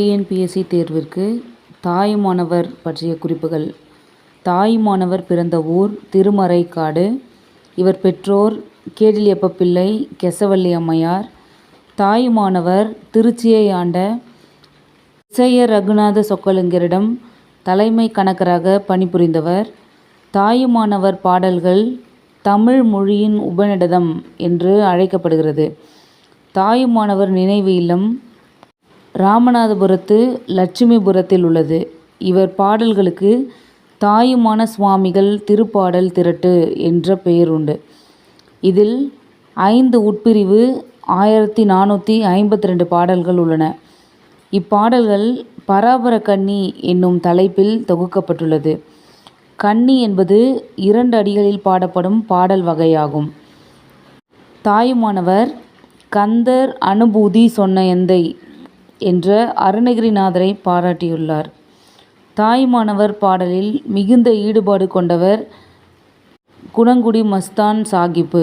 TNPSC தேர்விற்கு Thayumanavar பற்றிய குறிப்புகள். தாயுமானவர் பிறந்த ஊர் திருமறைக்காடு. இவர் பெற்றோர் கேடிலியப்ப பிள்ளை கெசவள்ளி அம்மையார் தாயுமானவர் திருச்சியை ஆண்ட இசைய ரகுநாத சொக்கலிங்கரிடம் தலைமை கணக்கராக பணிபுரிந்தவர். தாயுமானவர் பாடல்கள் தமிழ் மொழியின் உபநிடதம் என்று அழைக்கப்படுகிறது. தாயுமானவர் நினைவு இல்லம் ராமநாதபுரத்து லட்சுமிபுரத்தில் உள்ளது. இவர் பாடல்களுக்கு தாயுமான சுவாமிகள் திருப்பாடல் திரட்டு என்ற பெயர் உண்டு. இதில் ஐந்து உட்பிரிவு ஆயிரத்தி நானூற்றி ஐம்பத்தி ரெண்டு பாடல்கள் உள்ளன. இப்பாடல்கள் பராபர கன்னி என்னும் தலைப்பில் தொகுக்கப்பட்டுள்ளது. கன்னி என்பது இரண்டு அடிகளில் பாடப்படும் பாடல் வகையாகும். தாயுமானவர் கந்தர் அனுபூதி சொன்ன எந்தை என்ற அருணகிரிநாதரை பாராட்டியுள்ளார். தாயுமானவர் பாடலில் மிகுந்த ஈடுபாடு கொண்டவர் குணங்குடி மஸ்தான் சாகிப்பு.